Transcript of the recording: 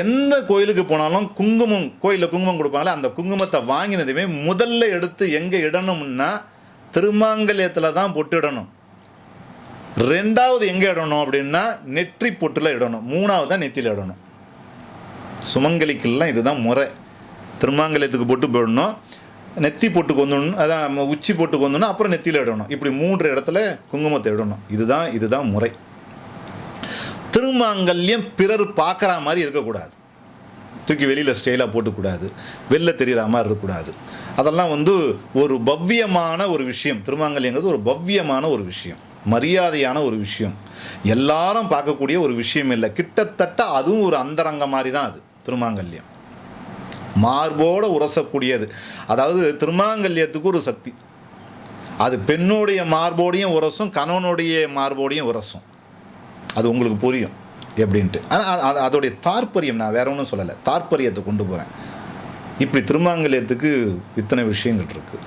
எந்த கோயிலுக்கு போனாலும் குங்குமம் கோயிலில் குங்குமம் கொடுப்பாங்களே அந்த குங்குமத்தை வாங்கினதுமே முதல்ல எடுத்து எங்கே இடணும்னா திருமாங்கல்யத்தில் தான் பொட்டு இடணும். ரெண்டாவது எங்கே இடணும் அப்படின்னா நெற்றி பொட்டில் இடணும். மூணாவது தான் நெத்தியில் இடணும். சுமங்கலிக்கெல்லாம் இதுதான் முறை. திருமாங்கல்யத்துக்கு பொட்டு போடணும் நெத்தி பொட்டுக்கு வந்துடணும் அதான் நம்ம உச்சி போட்டு கொந்தணும் அப்புறம் நெத்தியில் இடணும். இப்படி மூன்று இடத்துல குங்குமத்தை இடணும். இதுதான் இதுதான் முறை. திருமாங்கல்யம் பிறர் பார்க்குற மாதிரி இருக்கக்கூடாது. தூக்கி வெளியில் ஸ்டைலாக போட்டுக்கூடாது. வெளில தெரிகிற மாதிரி இருக்கக்கூடாது. அதெல்லாம் வந்து ஒரு பவ்யமான ஒரு விஷயம். திருமாங்கல்யங்கிறது ஒரு பவ்யமான ஒரு விஷயம். மரியாதையான ஒரு விஷயம். எல்லாரும் பார்க்கக்கூடிய ஒரு விஷயம் இல்லை. கிட்டத்தட்ட அதுவும் ஒரு அந்தரங்க மாதிரி தான் அது திருமாங்கல்யம். மார்போடு உரசக்கூடியது. அதாவது திருமாங்கல்யத்துக்கு ஒரு சக்தி. அது பெண்ணுடைய மார்போடையும் உரசும் கணவனுடைய மார்போடையும் உரசும். அது உங்களுக்கு புரியும். எப்படின்ட்டு. ஆனால் அதோடைய தாற்பரியம் நான் வேற ஒன்றும் சொல்லலை. தாற்பரியத்தை கொண்டு போகிறேன் இப்படி திருமாங்கல்யத்துக்கு இத்தனை விஷயங்கள் இருக்குது